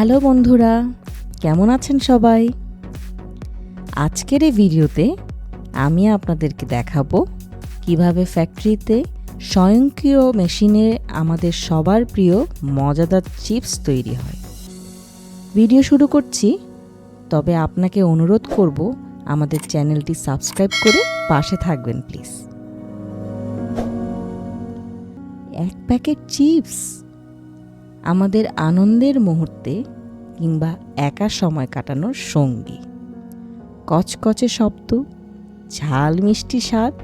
Hello বন্ধুরা, কেমন আছেন সবাই? আজকের এই ভিডিওতে আমি আপনাদেরকে দেখাবো কীভাবে ফ্যাক্টরিতে স্বয়ংক্রিয় মেশিনে আমাদের সবার প্রিয় মজাদার চিপস তৈরি হয়। ভিডিও শুরু করছি, তবে আপনাকে অনুরোধ করব আমাদের চ্যানেলটি সাবস্ক্রাইব করে পাশে থাকবেন, প্লিজ। এক প্যাকেট চিপস আমাদের আনন্দের মুহূর্তে কিংবা একা সময় কাটানোর সঙ্গী। কচকচে শব্দ, ঝাল মিষ্টি স্বাদ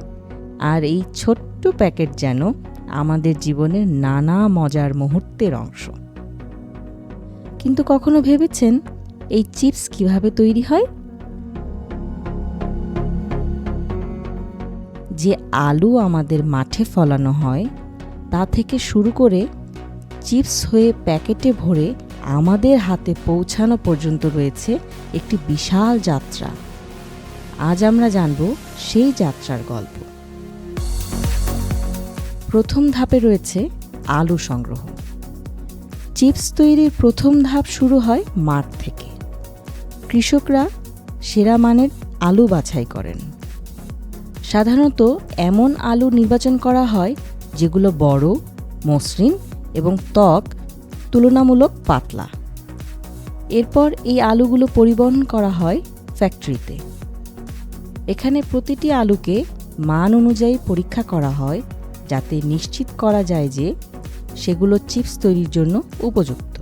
আর এই ছোট্ট প্যাকেট যেন আমাদের জীবনের নানা মজার মুহূর্তের অংশ। কিন্তু কখনো ভেবেছেন এই চিপস কীভাবে তৈরি হয়? যে আলু আমাদের মাঠে ফলানো হয়, তা থেকে শুরু করে চিপস হয়ে প্যাকেটে ভরে আমাদের হাতে পৌঁছানো পর্যন্ত রয়েছে একটি বিশাল যাত্রা। আজ আমরা জানব সেই যাত্রার গল্প। প্রথম ধাপে রয়েছে আলু সংগ্রহ। চিপস তৈরির প্রথম ধাপ শুরু হয় মাঠ থেকে। কৃষকরা সেরা মানের আলু বাছাই করেন। সাধারণত এমন আলু নির্বাচন করা হয় যেগুলো বড়, মসৃণ এবং ত্বক তুলনামূলক পাতলা। এরপর এই আলুগুলো পরিবহন করা হয় ফ্যাক্টরিতে। এখানে প্রতিটি আলুকে মান অনুযায়ী পরীক্ষা করা হয় যাতে নিশ্চিত করা যায় যে সেগুলো চিপস তৈরির জন্য উপযুক্ত।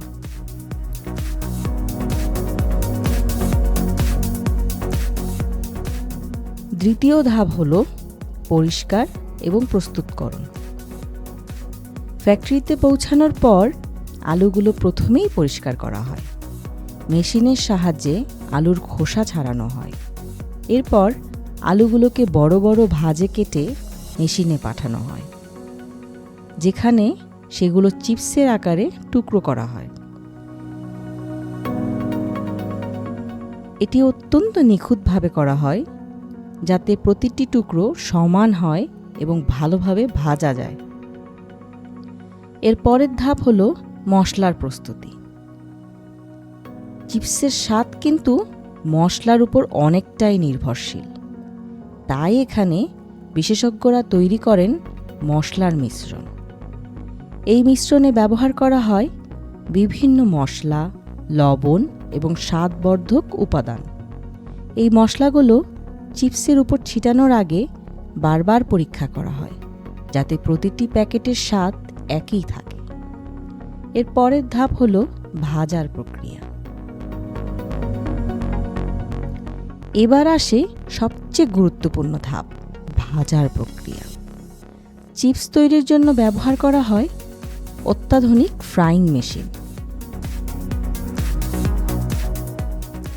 দ্বিতীয় ধাপ হল পরিষ্কার এবং প্রস্তুতকরণ। ফ্যাক্টরিতে পৌঁছানোর পর আলুগুলো প্রথমেই পরিষ্কার করা হয়। মেশিনের সাহায্যে আলুর খোসা ছাড়ানো হয়। এরপর আলুগুলোকে বড় বড় ভাজে কেটে মেশিনে পাঠানো হয়। যেখানে সেগুলো চিপসের আকারে টুকরো করা হয়। এটি অত্যন্ত নিখুঁতভাবে করা হয়, যাতে প্রতিটি টুকরো সমান হয় এবং ভালোভাবে ভাজা যায়। এর পরের ধাপ হল মশলার প্রস্তুতি। চিপসের স্বাদ কিন্তু মশলার উপর অনেকটাই নির্ভরশীল। তাই এখানে বিশেষজ্ঞরা তৈরি করেন মশলার মিশ্রণ। এই মিশ্রণে ব্যবহার করা হয় বিভিন্ন মশলা, লবণ এবং স্বাদবর্ধক উপাদান। এই মশলাগুলো চিপসের উপর ছিটানোর আগে বারবার পরীক্ষা করা হয় যাতে প্রতিটি প্যাকেটের স্বাদ একই থাকে। এর পরের ধাপ হল ভাজার প্রক্রিয়া। এবার আসে সবচেয়ে গুরুত্বপূর্ণ ধাপ, ভাজার প্রক্রিয়া। চিপস তৈরির জন্য ব্যবহার করা হয় অত্যাধুনিক ফ্রাইং মেশিন।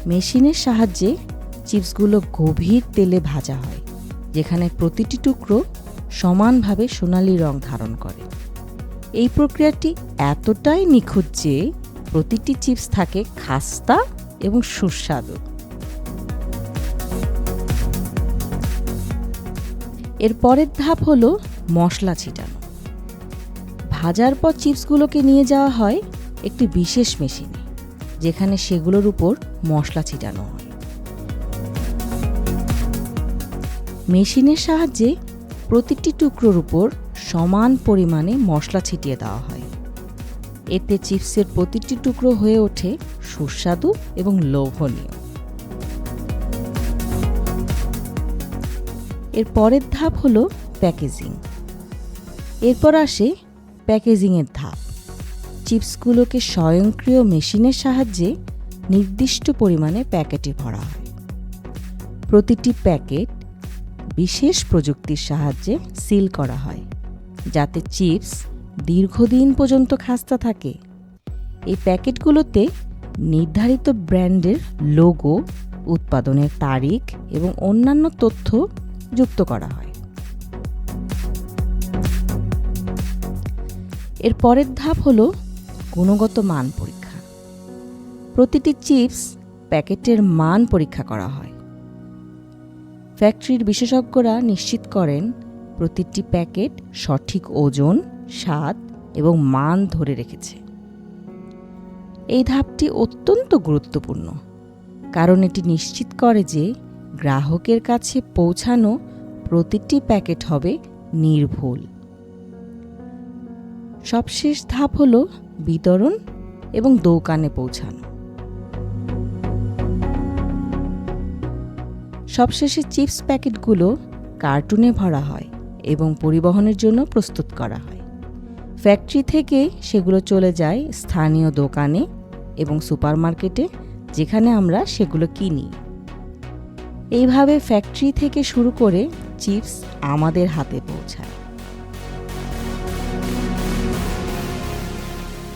মেশিনের সাহায্যে চিপসগুলো গভীর তেলে ভাজা হয়, যেখানে প্রতিটি টুকরো সমানভাবে সোনালি রং ধারণ করে। এই প্রক্রিয়াটি এতটাই নিখুঁত যে প্রতিটি চিপস থাকে খাস্তা এবং সুস্বাদু। এর পরের ধাপ হল মশলা ছিটানো। ভাজার পর চিপসগুলোকে নিয়ে যাওয়া হয় একটি বিশেষ মেশিনে, যেখানে সেগুলোর উপর মশলা ছিটানো হয়। মেশিনের সাহায্যে প্রতিটি টুকরোর উপর সমান পরিমাণে মশলা ছিটিয়ে দেওয়া হয়। এতে চিপসের প্রতিটি টুকরো হয়ে ওঠে সুস্বাদু এবং লোভনীয়। এর পরের ধাপ হলো প্যাকেজিং। এরপর আসে প্যাকেজিংয়ের ধাপ। চিপসগুলোকে স্বয়ংক্রিয় মেশিনের সাহায্যে নির্দিষ্ট পরিমাণে প্যাকেটে ভরা হয়। প্রতিটি প্যাকেট বিশেষ প্রযুক্তির সাহায্যে সিল করা হয়। যাতে চিপস দীর্ঘদিন পর্যন্ত খাস্তা থাকে। এই প্যাকেটগুলোতে নির্ধারিত ব্র্যান্ডের লোগো, উৎপাদনের তারিখ এবং অন্যান্য তথ্য যুক্ত করা হয়। এর পরের ধাপ হল গুণগত মান পরীক্ষা। প্রতিটি চিপস প্যাকেটের মান পরীক্ষা করা হয়। ফ্যাক্টরির বিশেষজ্ঞরা নিশ্চিত করেন প্রতিটি প্যাকেট সঠিক ওজন, স্বাদ এবং মান ধরে রেখেছে। এই ধাপটি অত্যন্ত গুরুত্বপূর্ণ, কারণ এটি নিশ্চিত করে যে গ্রাহকের কাছে পৌঁছানো প্রতিটি প্যাকেট হবে নির্ভুল। সবশেষ ধাপ হল বিতরণ এবং দোকানে পৌঁছানো। সবশেষে চিপস প্যাকেটগুলো কার্টুনে ভরা হয়। এবং পরিবহনের জন্য প্রস্তুত করা হয়। ফ্যাক্টরি থেকে সেগুলো চলে যায় স্থানীয় দোকানে এবং সুপারমার্কেটে, যেখানে আমরা সেগুলো কিনি। এইভাবে ফ্যাক্টরি থেকে শুরু করে চিপস আমাদের হাতে পৌঁছায়।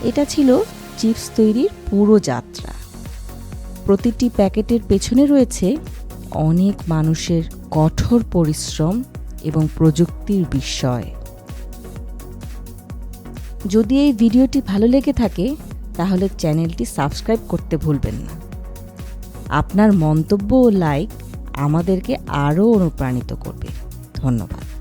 এটা ছিল চিপস তৈরির পুরো যাত্রা। প্রতিটি প্যাকেটের পেছনে রয়েছে অনেক মানুষের কঠোর পরিশ্রম এবং প্রযুক্তির বিষয় যদি এই ভিডিওটি ভালো লেগে থাকে, তাহলে চ্যানেলটি সাবস্ক্রাইব করতে ভুলবেন না। আপনার মন্তব্য ও লাইক আমাদেরকে আরও অনুপ্রাণিত করবে। ধন্যবাদ।